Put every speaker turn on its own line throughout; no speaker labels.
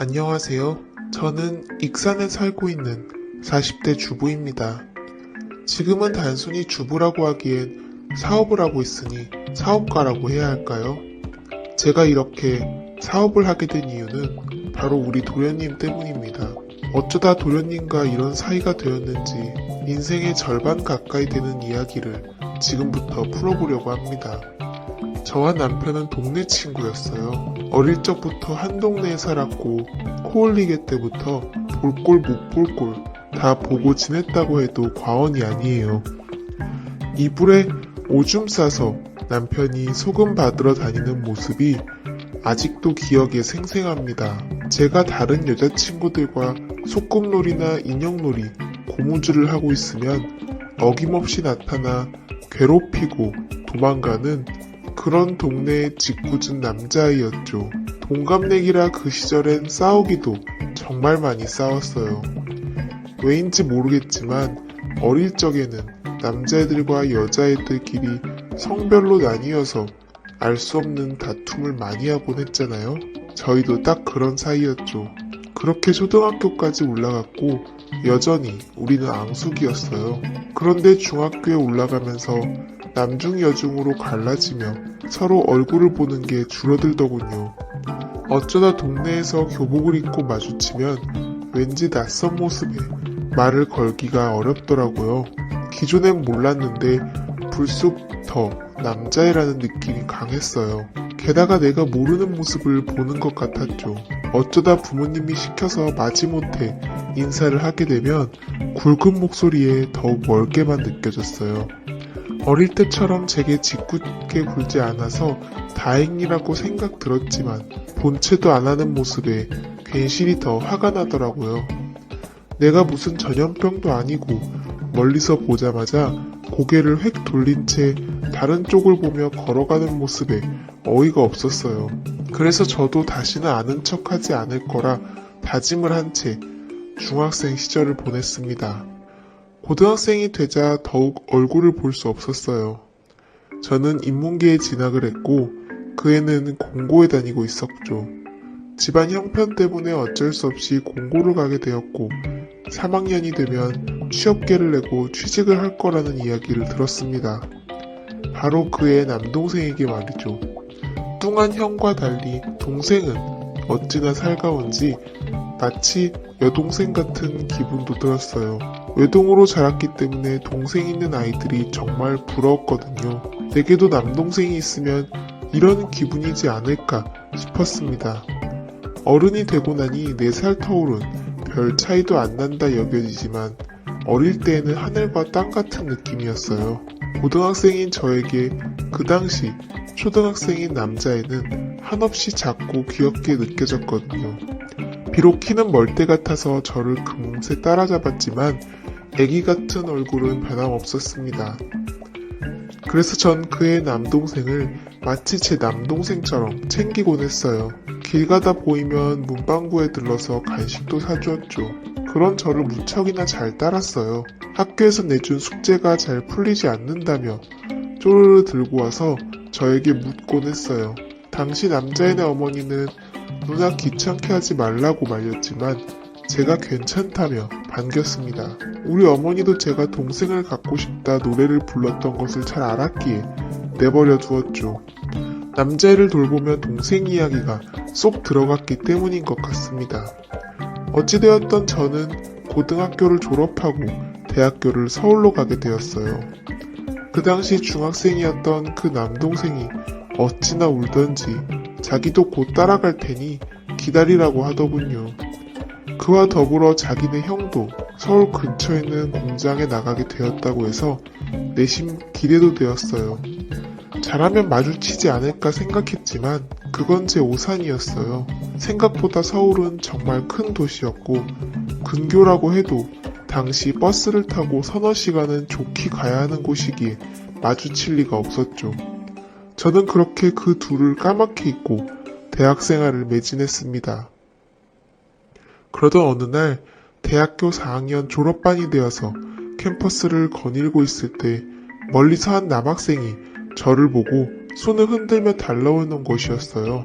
안녕하세요. 저는 익산에 살고 있는 40대 주부입니다. 지금은 단순히 주부라고 하기엔 사업을 하고 있으니 사업가라고 해야 할까요? 제가 이렇게 사업을 하게 된 이유는 바로 우리 도련님 때문입니다. 어쩌다 도련님과 이런 사이가 되었는지 인생의 절반 가까이 되는 이야기를 지금부터 풀어보려고 합니다. 저와 남편은 동네 친구였어요. 어릴 적부터 한 동네에 살았고 코올리게 때부터 볼 꼴 못 볼 꼴 다 보고 지냈다고 해도 과언이 아니에요. 이불에 오줌 싸서 남편이 소금 받으러 다니는 모습이 아직도 기억에 생생합니다. 제가 다른 여자친구들과 소꿉놀이나 인형놀이, 고무줄을 하고 있으면 어김없이 나타나 괴롭히고 도망가는 그런 동네의 짓궂은 남자아이였죠. 동갑내기라 그 시절엔 싸우기도 정말 많이 싸웠어요. 왜인지 모르겠지만 어릴 적에는 남자애들과 여자애들끼리 성별로 나뉘어서 알 수 없는 다툼을 많이 하곤 했잖아요. 저희도 딱 그런 사이였죠. 그렇게 초등학교까지 올라갔고 여전히 우리는 앙숙이었어요. 그런데 중학교에 올라가면서 남중 여중으로 갈라지며 서로 얼굴을 보는 게 줄어들더군요. 어쩌다 동네에서 교복을 입고 마주치면 왠지 낯선 모습에 말을 걸기가 어렵더라고요. 기존엔 몰랐는데 불쑥 더 남자애라는 느낌이 강했어요. 게다가 내가 모르는 모습을 보는 것 같았죠. 어쩌다 부모님이 시켜서 마지못해 인사를 하게 되면 굵은 목소리에 더욱 멀게만 느껴졌어요. 어릴 때처럼 제게 짓궂게 굴지 않아서 다행이라고 생각 들었지만 본체도 안 하는 모습에 괜시리 더 화가 나더라고요. 내가 무슨 전염병도 아니고 멀리서 보자마자 고개를 획 돌린 채 다른 쪽을 보며 걸어가는 모습에 어이가 없었어요. 그래서 저도 다시는 아는 척 하지 않을 거라 다짐을 한 채 중학생 시절을 보냈습니다. 고등학생이 되자 더욱 얼굴을 볼 수 없었어요. 저는 인문계에 진학을 했고 그 애는 공고에 다니고 있었죠. 집안 형편 때문에 어쩔 수 없이 공고를 가게 되었고 3학년이 되면 취업계를 내고 취직을 할 거라는 이야기를 들었습니다. 바로 그의 남동생에게 말이죠. 뚱한 형과 달리 동생은 어찌나 살가운지 마치 여동생 같은 기분도 들었어요. 외동으로 자랐기 때문에 동생 있는 아이들이 정말 부러웠거든요. 내게도 남동생이 있으면 이런 기분이지 않을까 싶었습니다. 어른이 되고 나니 4살 터울은 별 차이도 안 난다 여겨지지만 어릴 때에는 하늘과 땅 같은 느낌이었어요. 고등학생인 저에게 그 당시 초등학생인 남자애는 한없이 작고 귀엽게 느껴졌거든요. 비록 키는 멀대 같아서 저를 금세 따라잡았지만 애기 같은 얼굴은 변함없었습니다. 그래서 전 그의 남동생을 마치 제 남동생처럼 챙기곤 했어요. 길 가다 보이면 문방구에 들러서 간식도 사주었죠. 그런 저를 무척이나 잘 따랐어요. 학교에서 내준 숙제가 잘 풀리지 않는다며 쪼르르 들고 와서 저에게 묻곤 했어요. 당시 남자애네 어머니는 누나 귀찮게 하지 말라고 말렸지만 제가 괜찮다며 반겼습니다. 우리 어머니도 제가 동생을 갖고 싶다 노래를 불렀던 것을 잘 알았기에 내버려 두었죠. 남자애를 돌보면 동생 이야기가 쏙 들어갔기 때문인 것 같습니다. 어찌되었던 저는 고등학교를 졸업하고 대학교를 서울로 가게 되었어요. 그 당시 중학생이었던 그 남동생이 어찌나 울던지 자기도 곧 따라갈 테니 기다리라고 하더군요. 그와 더불어 자기네 형도 서울 근처에 있는 공장에 나가게 되었다고 해서 내심 기대도 되었어요. 잘하면 마주치지 않을까 생각했지만 그건 제 오산이었어요. 생각보다 서울은 정말 큰 도시였고 근교라고 해도 당시 버스를 타고 서너 시간은 좋게 가야 하는 곳이기에 마주칠 리가 없었죠. 저는 그렇게 그 둘을 까맣게 잊고 대학 생활을 매진했습니다. 그러던 어느 날 대학교 4학년 졸업반이 되어서 캠퍼스를 거닐고 있을 때 멀리서 한 남학생이 저를 보고 손을 흔들며 달려오는 것이었어요.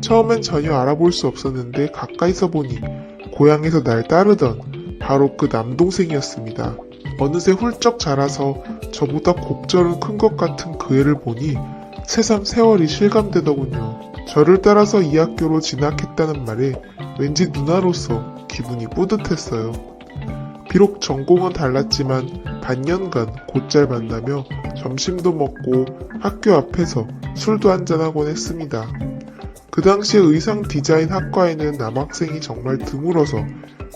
처음엔 전혀 알아볼 수 없었는데 가까이서 보니 고향에서 날 따르던 바로 그 남동생이었습니다. 어느새 훌쩍 자라서 저보다 곱절은 큰 것 같은 그 애를 보니 새삼 세월이 실감되더군요. 저를 따라서 이 학교로 진학했다는 말에 왠지 누나로서 기분이 뿌듯했어요. 비록 전공은 달랐지만 반년간 곧잘 만나며 점심도 먹고 학교 앞에서 술도 한잔하곤 했습니다. 그 당시에 의상 디자인 학과에는 남학생이 정말 드물어서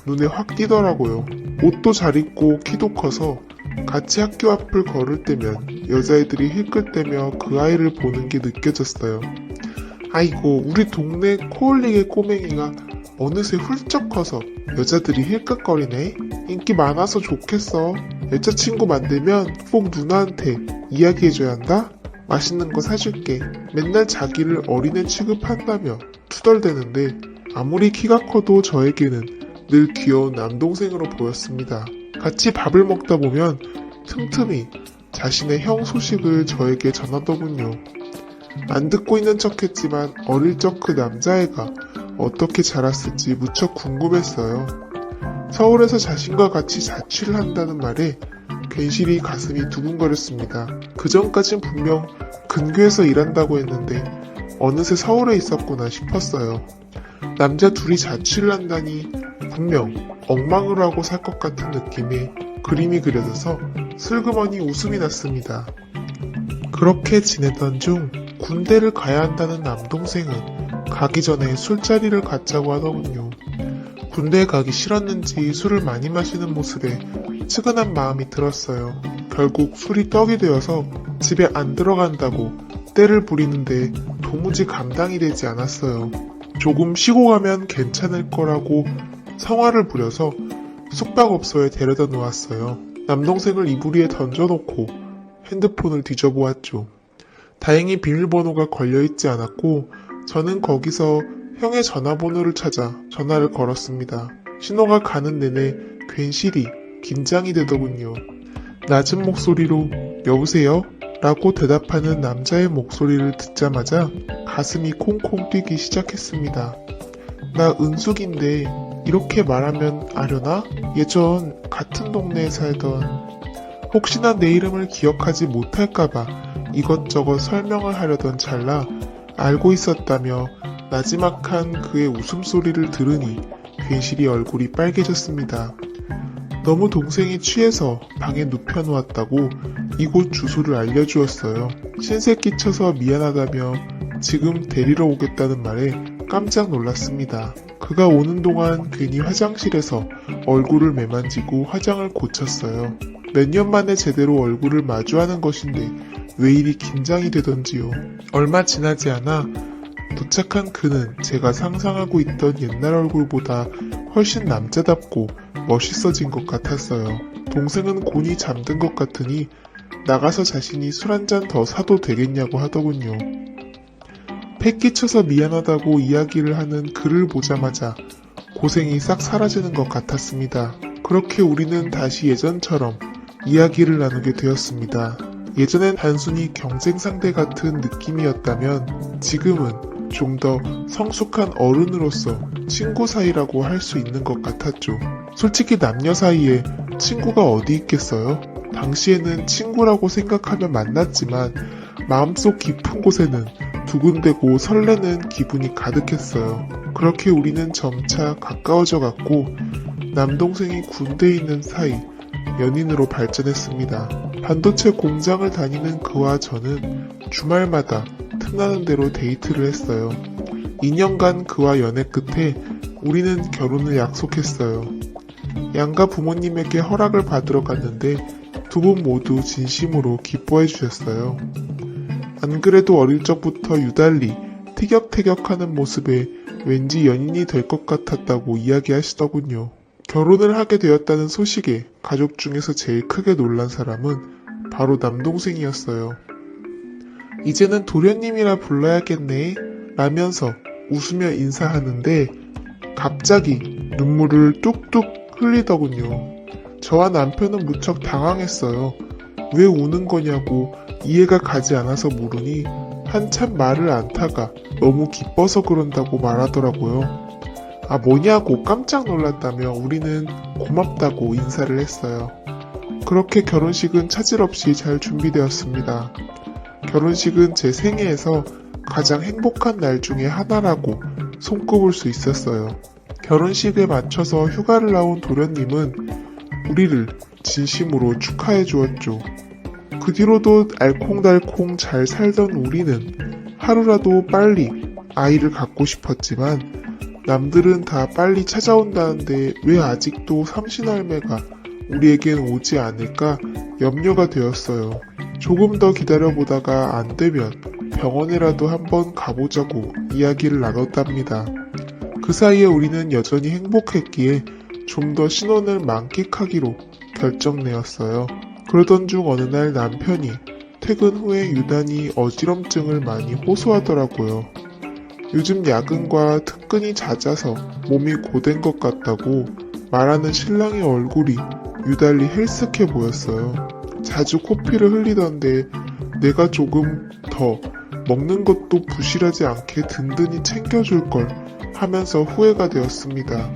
눈에 확 띄더라고요. 옷도 잘 입고 키도 커서 같이 학교 앞을 걸을 때면 여자애들이 힐끗대며 그 아이를 보는 게 느껴졌어요. 아이고, 우리 동네 코올링의 꼬맹이가 어느새 훌쩍 커서 여자들이 힐끗거리네? 인기 많아서 좋겠어. 여자친구 만들면 꼭 누나한테 이야기해줘야 한다? 맛있는 거 사줄게. 맨날 자기를 어린애 취급한다며 투덜대는데 아무리 키가 커도 저에게는 늘 귀여운 남동생으로 보였습니다. 같이 밥을 먹다 보면 틈틈이 자신의 형 소식을 저에게 전하더군요. 안 듣고 있는 척 했지만 어릴 적 그 남자애가 어떻게 자랐을지 무척 궁금했어요. 서울에서 자신과 같이 자취를 한다는 말에 괜시리 가슴이 두근거렸습니다. 그 전까진 분명 근교에서 일한다고 했는데 어느새 서울에 있었구나 싶었어요. 남자 둘이 자취를 한다니 분명 엉망으로 하고 살 것 같은 느낌의 그림이 그려져서 슬그머니 웃음이 났습니다. 그렇게 지내던 중 군대를 가야 한다는 남동생은 가기 전에 술자리를 갖자고 하더군요. 군대에 가기 싫었는지 술을 많이 마시는 모습에 측은한 마음이 들었어요. 결국 술이 떡이 되어서 집에 안 들어간다고 때를 부리는데 도무지 감당이 되지 않았어요. 조금 쉬고 가면 괜찮을 거라고 성화를 부려서 숙박업소에 데려다 놓았어요. 남동생을 이불 위에 던져놓고 핸드폰을 뒤져보았죠. 다행히 비밀번호가 걸려있지 않았고 저는 거기서 형의 전화번호를 찾아 전화를 걸었습니다. 신호가 가는 내내 괜시리 긴장이 되더군요. 낮은 목소리로 여보세요? 라고 대답하는 남자의 목소리를 듣자마자 가슴이 콩콩 뛰기 시작했습니다. 나 은숙인데 이렇게 말하면 아려나? 예전 같은 동네에 살던 혹시나 내 이름을 기억하지 못할까봐 이것저것 설명을 하려던 찰나 알고 있었다며 나지막한 그의 웃음소리를 들으니 괜시리 얼굴이 빨개졌습니다. 너무 동생이 취해서 방에 눕혀놓았다고 이곳 주소를 알려주었어요. 신세 끼쳐서 미안하다며 지금 데리러 오겠다는 말에 깜짝 놀랐습니다. 그가 오는 동안 괜히 화장실에서 얼굴을 매만지고 화장을 고쳤어요. 몇 년 만에 제대로 얼굴을 마주하는 것인데 왜 이리 긴장이 되던지요. 얼마 지나지 않아 도착한 그는 제가 상상하고 있던 옛날 얼굴보다 훨씬 남자답고 멋있어진 것 같았어요. 동생은 곤히 잠든 것 같으니 나가서 자신이 술 한 잔 더 사도 되겠냐고 하더군요. 패 끼쳐서 미안하다고 이야기를 하는 그를 보자마자 고생이 싹 사라지는 것 같았습니다. 그렇게 우리는 다시 예전처럼 이야기를 나누게 되었습니다. 예전엔 단순히 경쟁 상대 같은 느낌이었다면 지금은 좀 더 성숙한 어른으로서 친구 사이라고 할 수 있는 것 같았죠. 솔직히 남녀 사이에 친구가 어디 있겠어요? 당시에는 친구라고 생각하며 만났지만 마음속 깊은 곳에는 두근대고 설레는 기분이 가득했어요. 그렇게 우리는 점차 가까워져 갔고 남동생이 군대에 있는 사이 연인으로 발전했습니다. 반도체 공장을 다니는 그와 저는 주말마다 틈나는 대로 데이트를 했어요. 2년간 그와 연애 끝에 우리는 결혼을 약속했어요. 양가 부모님에게 허락을 받으러 갔는데 두 분 모두 진심으로 기뻐해 주셨어요. 안 그래도 어릴 적부터 유달리 티격태격하는 모습에 왠지 연인이 될 것 같았다고 이야기하시더군요. 결혼을 하게 되었다는 소식에 가족 중에서 제일 크게 놀란 사람은 바로 남동생이었어요. 이제는 도련님이라 불러야겠네 라면서 웃으며 인사하는데 갑자기 눈물을 뚝뚝 흘리더군요. 저와 남편은 무척 당황했어요. 왜 우는 거냐고 이해가 가지 않아서 물으니 한참 말을 안 타가 너무 기뻐서 그런다고 말하더라고요. 아, 뭐냐고 깜짝 놀랐다며 우리는 고맙다고 인사를 했어요. 그렇게 결혼식은 차질 없이 잘 준비되었습니다. 결혼식은 제 생애에서 가장 행복한 날 중에 하나라고 손꼽을 수 있었어요. 결혼식에 맞춰서 휴가를 나온 도련님은 우리를 진심으로 축하해 주었죠. 그 뒤로도 알콩달콩 잘 살던 우리는 하루라도 빨리 아이를 갖고 싶었지만 남들은 다 빨리 찾아온다는데 왜 아직도 삼신할매가 우리에겐 오지 않을까 염려가 되었어요. 조금 더 기다려보다가 안 되면 병원에라도 한번 가보자고 이야기를 나눴답니다. 그 사이에 우리는 여전히 행복했기에 좀 더 신혼을 만끽하기로 결정내었어요. 그러던 중 어느 날 남편이 퇴근 후에 유난히 어지럼증을 많이 호소하더라고요. 요즘 야근과 특근이 잦아서 몸이 고된 것 같다고 말하는 신랑의 얼굴이 유달리 헬스케 보였어요. 자주 코피를 흘리던데 내가 조금 더 먹는 것도 부실하지 않게 든든히 챙겨줄 걸 하면서 후회가 되었습니다.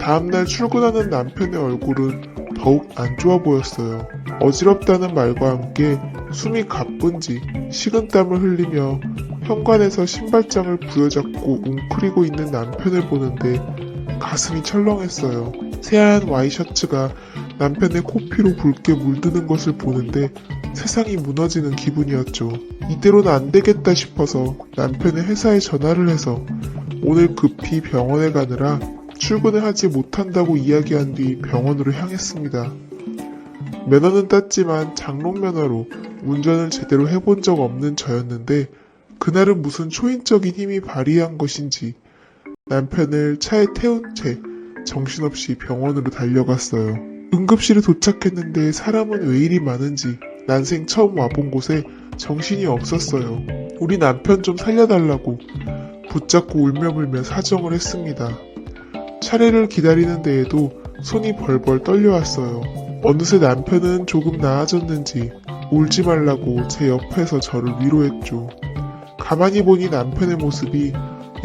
다음날 출근하는 남편의 얼굴은 더욱 안 좋아 보였어요. 어지럽다는 말과 함께 숨이 가쁜지 식은땀을 흘리며 현관에서 신발장을 부여잡고 웅크리고 있는 남편을 보는데 가슴이 철렁했어요. 새하얀 와이셔츠가 남편의 코피로 붉게 물드는 것을 보는데 세상이 무너지는 기분이었죠. 이대로는 안 되겠다 싶어서 남편의 회사에 전화를 해서 오늘 급히 병원에 가느라 출근을 하지 못한다고 이야기한 뒤 병원으로 향했습니다. 면허는 땄지만 장롱 면허로 운전을 제대로 해본 적 없는 저였는데 그날은 무슨 초인적인 힘이 발휘한 것인지 남편을 차에 태운 채 정신없이 병원으로 달려갔어요. 응급실에 도착했는데 사람은 왜 이리 많은지 난생 처음 와본 곳에 정신이 없었어요. 우리 남편 좀 살려달라고 붙잡고 울며불며 사정을 했습니다. 차례를 기다리는 데에도 손이 벌벌 떨려왔어요. 어느새 남편은 조금 나아졌는지 울지 말라고 제 옆에서 저를 위로했죠. 가만히 보니 남편의 모습이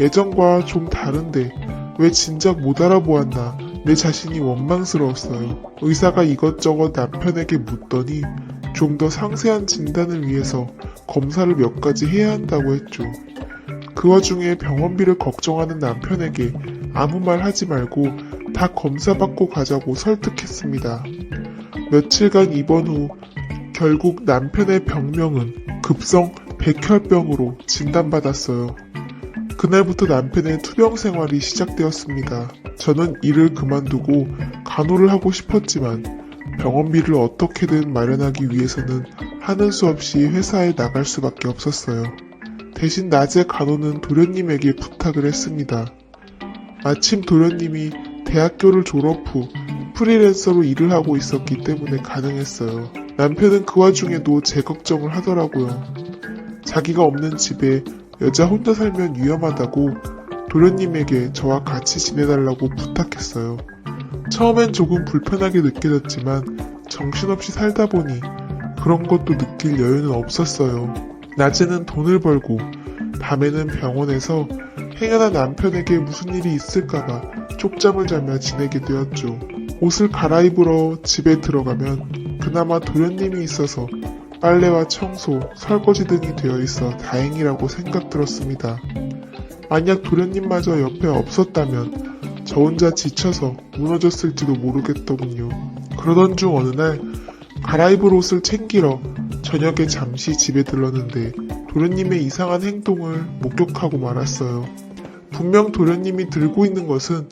예전과 좀 다른데 왜 진작 못 알아보았나 내 자신이 원망스러웠어요. 의사가 이것저것 남편에게 묻더니 좀 더 상세한 진단을 위해서 검사를 몇 가지 해야 한다고 했죠. 그 와중에 병원비를 걱정하는 남편에게 아무 말 하지 말고 다 검사받고 가자고 설득했습니다. 며칠간 입원 후 결국 남편의 병명은 급성 백혈병으로 진단받았어요. 그날부터 남편의 투병 생활이 시작되었습니다. 저는 일을 그만두고 간호를 하고 싶었지만 병원비를 어떻게든 마련하기 위해서는 하는 수 없이 회사에 나갈 수밖에 없었어요. 대신 낮에 간호는 도련님에게 부탁을 했습니다. 마침 도련님이 대학교를 졸업 후 프리랜서로 일을 하고 있었기 때문에 가능했어요. 남편은 그 와중에도 제 걱정을 하더라고요. 자기가 없는 집에 여자 혼자 살면 위험하다고 도련님에게 저와 같이 지내달라고 부탁했어요. 처음엔 조금 불편하게 느껴졌지만 정신없이 살다 보니 그런 것도 느낄 여유는 없었어요. 낮에는 돈을 벌고 밤에는 병원에서 행여나 남편에게 무슨 일이 있을까봐 쪽잠을 자며 지내게 되었죠. 옷을 갈아입으러 집에 들어가면 그나마 도련님이 있어서 빨래와 청소, 설거지 등이 되어 있어 다행이라고 생각 들었습니다. 만약 도련님마저 옆에 없었다면 저 혼자 지쳐서 무너졌을지도 모르겠더군요. 그러던 중 어느 날 갈아입을 옷을 챙기러 저녁에 잠시 집에 들렀는데 도련님의 이상한 행동을 목격하고 말았어요. 분명 도련님이 들고 있는 것은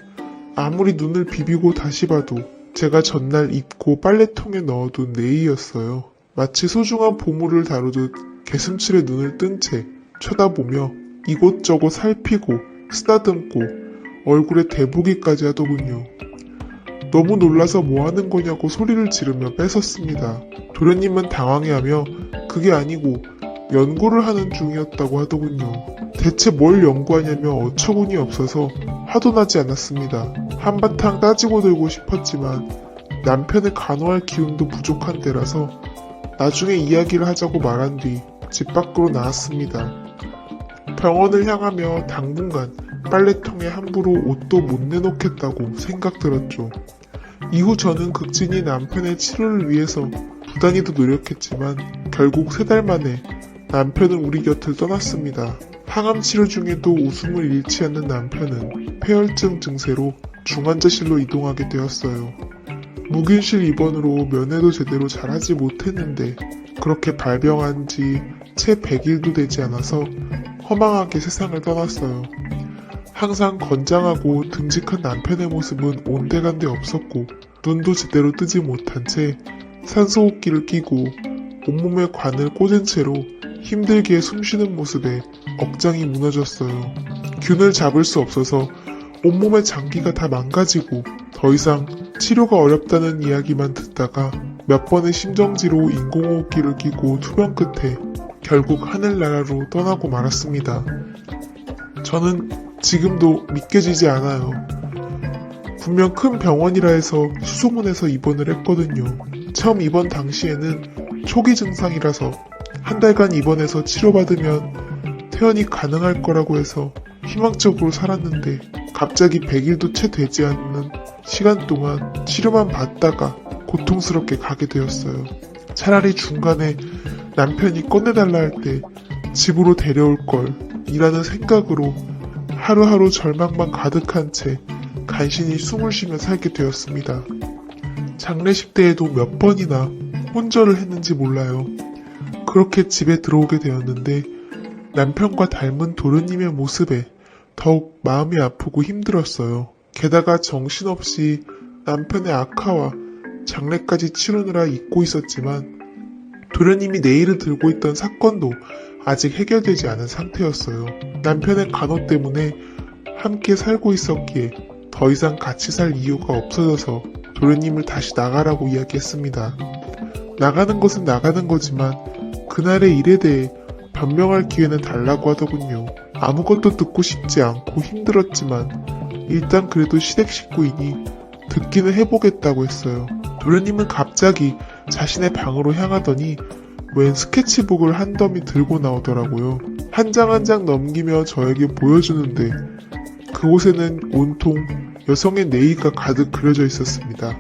아무리 눈을 비비고 다시 봐도 제가 전날 입고 빨래통에 넣어둔 네이였어요. 마치 소중한 보물을 다루듯 개슴츠레 눈을 뜬 채 쳐다보며 이곳저곳 살피고 쓰다듬고 얼굴에 대보기까지 하더군요. 너무 놀라서 뭐 하는 거냐고 소리를 지르며 뺏었습니다. 도련님은 당황해하며 그게 아니고 연구를 하는 중이었다고 하더군요. 대체 뭘 연구하냐며 어처구니 없어서 화도 나지 않았습니다. 한바탕 따지고 들고 싶었지만 남편을 간호할 기운도 부족한 때라서 나중에 이야기를 하자고 말한 뒤 집 밖으로 나왔습니다. 병원을 향하며 당분간 빨래통에 함부로 옷도 못 내놓겠다고 생각 들었죠. 이후 저는 극진히 남편의 치료를 위해서 부단히도 노력했지만 결국 세 달 만에 남편은 우리 곁을 떠났습니다. 항암 치료 중에도 웃음을 잃지 않는 남편은 폐혈증 증세로 중환자실로 이동하게 되었어요. 무균실 입원으로 면회도 제대로 잘하지 못했는데 그렇게 발병한 지 채 100일도 되지 않아서 허망하게 세상을 떠났어요. 항상 건장하고 듬직한 남편의 모습은 온데간데 없었고 눈도 제대로 뜨지 못한 채 산소호흡기를 끼고 온몸에 관을 꽂은 채로 힘들게 숨쉬는 모습에 억장이 무너졌어요. 균을 잡을 수 없어서 온몸의 장기가 다 망가지고 더 이상 치료가 어렵다는 이야기만 듣다가 몇 번의 심정지로 인공호흡기를 끼고 투병 끝에 결국 하늘나라로 떠나고 말았습니다. 저는 지금도 믿겨지지 않아요. 분명 큰 병원이라 해서 수소문해서 입원을 했거든요. 처음 입원 당시에는 초기 증상이라서 한 달간 입원해서 치료받으면 퇴원이 가능할 거라고 해서 희망적으로 살았는데 갑자기 100일도 채 되지 않는 시간 동안 치료만 받다가 고통스럽게 가게 되었어요. 차라리 중간에 남편이 꺼내달라 할 때 집으로 데려올 걸 이라는 생각으로 하루하루 절망만 가득한 채 간신히 숨을 쉬며 살게 되었습니다. 장례식 때에도 몇 번이나 혼절을 했는지 몰라요. 그렇게 집에 들어오게 되었는데 남편과 닮은 도련님의 모습에 더욱 마음이 아프고 힘들었어요. 게다가 정신없이 남편의 악화와 장례까지 치르느라 잊고 있었지만 도련님이 내일을 들고 있던 사건도 아직 해결되지 않은 상태였어요. 남편의 간호 때문에 함께 살고 있었기에 더 이상 같이 살 이유가 없어져서 도련님을 다시 나가라고 이야기했습니다. 나가는 것은 나가는 거지만 그날의 일에 대해 변명할 기회는 달라고 하더군요. 아무것도 듣고 싶지 않고 힘들었지만 일단 그래도 시댁 식구이니 듣기는 해보겠다고 했어요. 도련님은 갑자기 자신의 방으로 향하더니 웬 스케치북을 한 더미 들고 나오더라고요. 한장 한 장 넘기며 저에게 보여주는데 그곳에는 온통 여성의 네이가 가득 그려져 있었습니다.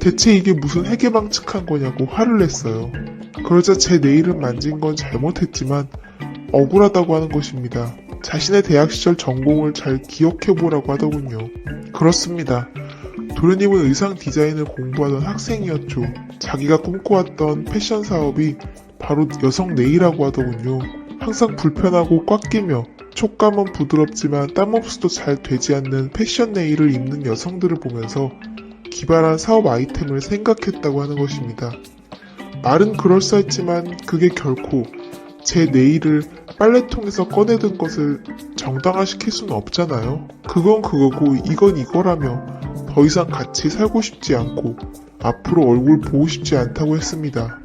대체 이게 무슨 해괴망측한 거냐고 화를 냈어요. 그러자 제 네일을 만진 건 잘못했지만 억울하다고 하는 것입니다. 자신의 대학 시절 전공을 잘 기억해보라고 하더군요. 그렇습니다. 도련님은 의상 디자인을 공부하던 학생이었죠. 자기가 꿈꿔왔던 패션 사업이 바로 여성 네일이라고 하더군요. 항상 불편하고 꽉 끼며 촉감은 부드럽지만 땀 없어도 잘 되지 않는 패션 네일을 입는 여성들을 보면서 기발한 사업 아이템을 생각했다고 하는 것입니다. 말은 그럴싸했지만 그게 결코 제 네일을 빨래통에서 꺼내든 것을 정당화시킬 수는 없잖아요. 그건 그거고 이건 이거라며 더 이상 같이 살고 싶지 않고 앞으로 얼굴 보고 싶지 않다고 했습니다.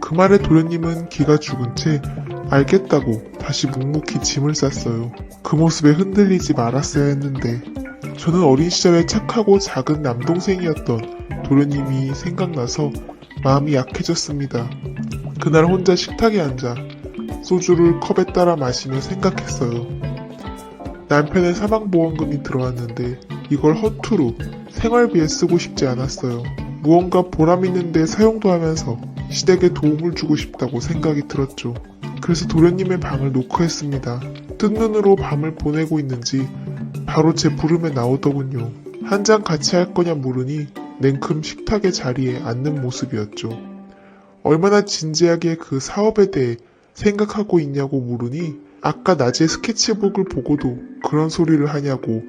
그 말에 도련님은 기가 죽은 채 알겠다고 다시 묵묵히 짐을 쌌어요. 그 모습에 흔들리지 말았어야 했는데 저는 어린 시절에 착하고 작은 남동생이었던 도련님이 생각나서 마음이 약해졌습니다. 그날 혼자 식탁에 앉아 소주를 컵에 따라 마시며 생각했어요. 남편의 사망보험금이 들어왔는데 이걸 허투루 생활비에 쓰고 싶지 않았어요. 무언가 보람 있는데 사용도 하면서 시댁에 도움을 주고 싶다고 생각이 들었죠. 그래서 도련님의 방을 노크했습니다. 뜬 눈으로 밤을 보내고 있는지 바로 제 부름에 나오더군요. 한 잔 같이 할 거냐 물으니 냉큼 식탁의 자리에 앉는 모습이었죠. 얼마나 진지하게 그 사업에 대해 생각하고 있냐고 물으니 아까 낮에 스케치북을 보고도 그런 소리를 하냐고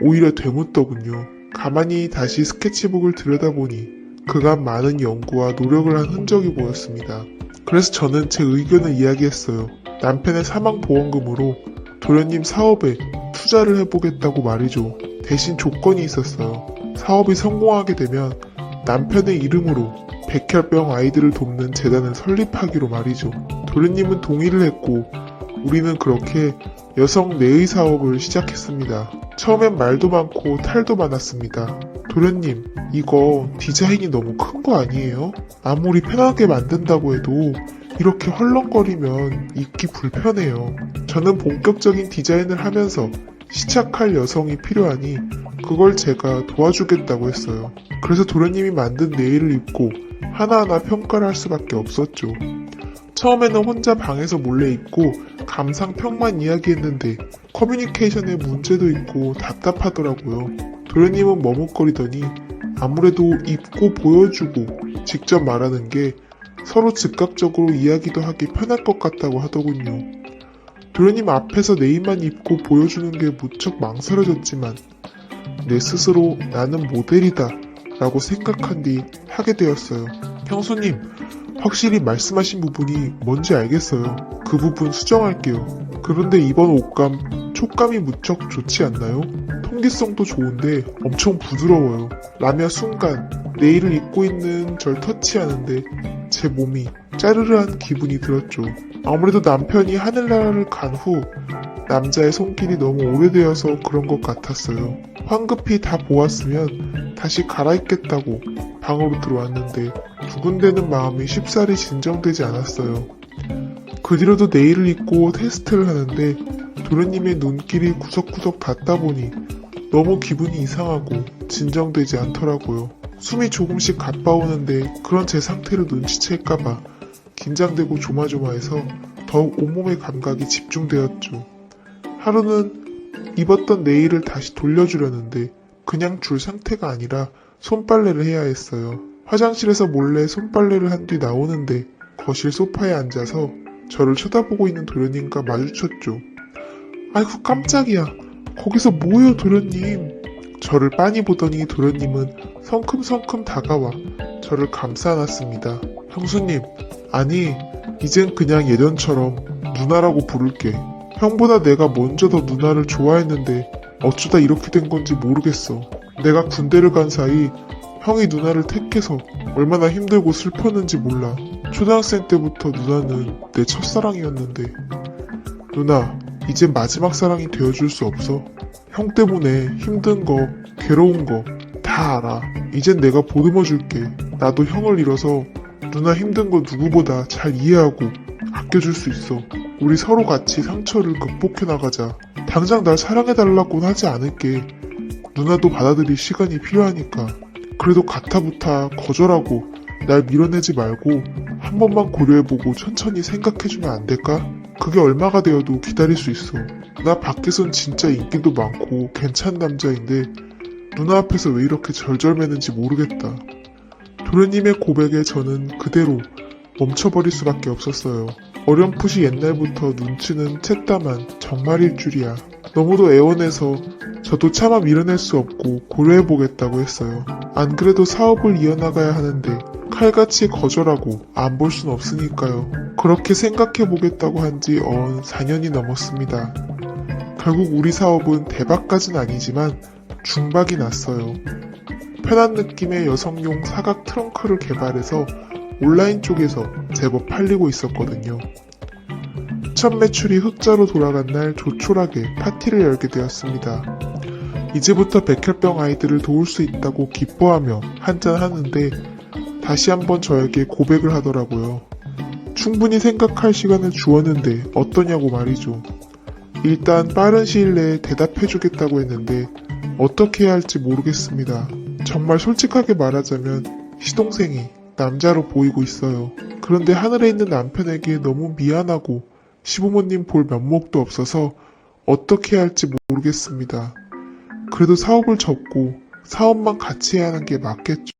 오히려 되묻더군요. 가만히 다시 스케치북을 들여다보니 그간 많은 연구와 노력을 한 흔적이 보였습니다. 그래서 저는 제 의견을 이야기했어요. 남편의 사망보험금으로 도련님 사업에 투자를 해보겠다고 말이죠. 대신 조건이 있었어요. 사업이 성공하게 되면 남편의 이름으로 백혈병 아이들을 돕는 재단을 설립하기로 말이죠. 도련님은 동의를 했고 우리는 그렇게 여성 내의 사업을 시작했습니다. 처음엔 말도 많고 탈도 많았습니다. 도련님, 이거 디자인이 너무 큰 거 아니에요? 아무리 편하게 만든다고 해도 이렇게 헐렁거리면 입기 불편해요. 저는 본격적인 디자인을 하면서 시착할 여성이 필요하니 그걸 제가 도와주겠다고 했어요. 그래서 도련님이 만든 네일을 입고 하나하나 평가를 할 수밖에 없었죠. 처음에는 혼자 방에서 몰래 입고 감상평만 이야기했는데 커뮤니케이션에 문제도 있고 답답하더라고요. 도련님은 머뭇거리더니 아무래도 입고 보여주고 직접 말하는 게 서로 즉각적으로 이야기도 하기 편할 것 같다고 하더군요. 도련님 앞에서 네임만 입고 보여주는 게 무척 망설여졌지만 내 스스로 나는 모델이다 라고 생각한 뒤 하게 되었어요. 형수님, 확실히 말씀하신 부분이 뭔지 알겠어요. 그 부분 수정할게요. 그런데 이번 옷감, 촉감이 무척 좋지 않나요? 통기성도 좋은데 엄청 부드러워요. 라며 순간 네일을 입고 있는 절 터치하는데 제 몸이 짜르르한 기분이 들었죠. 아무래도 남편이 하늘나라를 간 후 남자의 손길이 너무 오래되어서 그런 것 같았어요. 황급히 다 보았으면 다시 갈아입겠다고 방으로 들어왔는데 두근대는 마음이 쉽사리 진정되지 않았어요. 그 뒤로도 네일을 입고 테스트를 하는데 도련님의 눈길이 구석구석 닿다 보니 너무 기분이 이상하고 진정되지 않더라고요. 숨이 조금씩 가빠오는데 그런 제 상태를 눈치챌까봐 긴장되고 조마조마해서 더욱 온몸의 감각이 집중되었죠. 하루는 입었던 네일을 다시 돌려주려는데 그냥 줄 상태가 아니라 손빨래를 해야 했어요. 화장실에서 몰래 손빨래를 한 뒤 나오는데 거실 소파에 앉아서 저를 쳐다보고 있는 도련님과 마주쳤죠. 아이고 깜짝이야. 거기서 뭐예요 도련님. 저를 빤히 보더니 도련님은 성큼성큼 다가와 저를 감싸 안았습니다. 형수님, 아니 이젠 그냥 예전처럼 누나라고 부를게. 형보다 내가 먼저 더 누나를 좋아했는데 어쩌다 이렇게 된 건지 모르겠어. 내가 군대를 간 사이 형이 누나를 택해서 얼마나 힘들고 슬펐는지 몰라. 초등학생 때부터 누나는 내 첫사랑이었는데. 누나, 이제 마지막 사랑이 되어줄 수 없어. 형 때문에 힘든 거, 괴로운 거 다 알아. 이젠 내가 보듬어 줄게. 나도 형을 잃어서 누나 힘든 거 누구보다 잘 이해하고 아껴줄 수 있어. 우리 서로 같이 상처를 극복해 나가자. 당장 날 사랑해달라고는 하지 않을게. 누나도 받아들일 시간이 필요하니까. 그래도 가타부타 거절하고 날 밀어내지 말고 한 번만 고려해보고 천천히 생각해주면 안 될까? 그게 얼마가 되어도 기다릴 수 있어. 나 밖에선 진짜 인기도 많고 괜찮은 남자인데 누나 앞에서 왜 이렇게 절절매는지 모르겠다. 도련님의 고백에 저는 그대로 멈춰버릴 수밖에 없었어요. 어렴풋이 옛날부터 눈치는 챘다만 정말일 줄이야. 너무도 애원해서 저도 차마 밀어낼 수 없고 고려해보겠다고 했어요. 안 그래도 사업을 이어나가야 하는데 칼같이 거절하고 안 볼 순 없으니까요. 그렇게 생각해보겠다고 한 지 어언 4년이 넘었습니다. 결국 우리 사업은 대박까진 아니지만 중박이 났어요. 편한 느낌의 여성용 사각 트렁크를 개발해서 온라인 쪽에서 제법 팔리고 있었거든요. 첫 매출이 흑자로 돌아간 날 조촐하게 파티를 열게 되었습니다. 이제부터 백혈병 아이들을 도울 수 있다고 기뻐하며 한잔 하는데 다시 한번 저에게 고백을 하더라고요. 충분히 생각할 시간을 주었는데 어떠냐고 말이죠. 일단 빠른 시일 내에 대답해주겠다고 했는데 어떻게 해야 할지 모르겠습니다. 정말 솔직하게 말하자면 시동생이 남자로 보이고 있어요. 그런데 하늘에 있는 남편에게 너무 미안하고 시부모님 볼 면목도 없어서 어떻게 해야 할지 모르겠습니다. 그래도 사업을 접고 사업만 같이 해야 하는 게 맞겠죠.